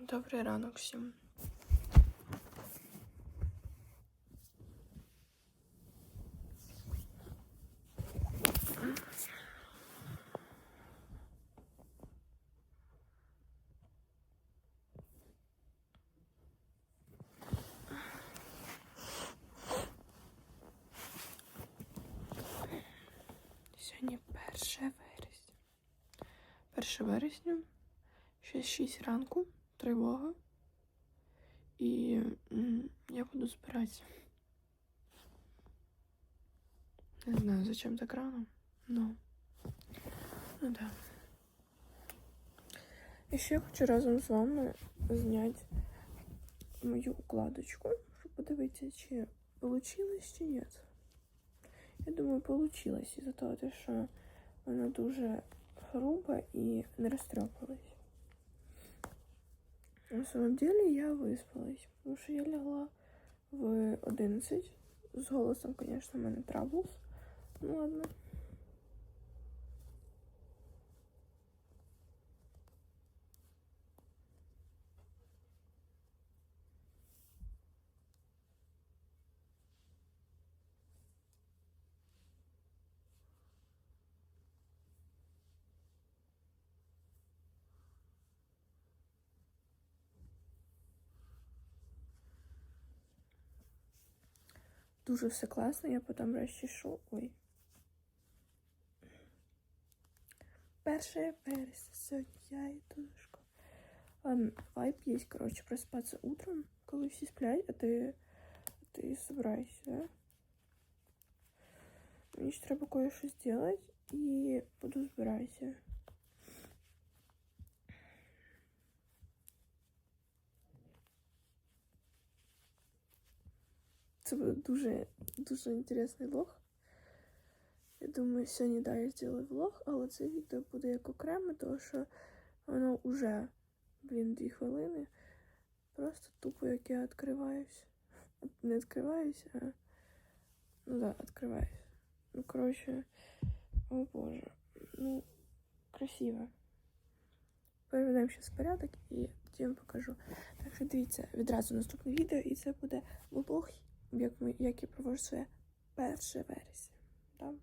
Добрий ранок всім. Сьогодні 1 вересня. 1 вересня, ще 6 ранку, тривога. І я буду збиратися. Не знаю, зачем так рано, но. Ну да. І ще я хочу разом з вами зняти мою укладочку, щоб подивитися, чи вийшло, чи ні. Я думаю, получилось із-за того, що вона дуже груба і не розтрепалась. На самом деле я виспалась, тому що я лягла в 11. З голосом, конечно, в мене траблс. Ну ладно. Дуже все класно, я потім розчешу. Ой. Перше вересня сьогодні я йду до школи. Ладно, вайп є, коротше, проспатися утром, коли всі сплять, а ти, ти собираєшся, да? Мені ж треба кое-що зробити і буду збиратися. Це буде дуже, дуже інтересний влог. Я думаю, сьогодні да, я зроблю влог, але це відео буде як окреме, тому що воно вже, блін, дві хвилини. Просто тупо як я відкриваюсь. Не відкриваюсь, а. Ну да, відкриваюсь. Ну, коротше, о боже. Ну, красиво. Переведемо зараз порядок і вам покажу. Так що дивіться відразу наступне відео, і це буде влог, як, ми, як я провожу своє перше вересня. Да?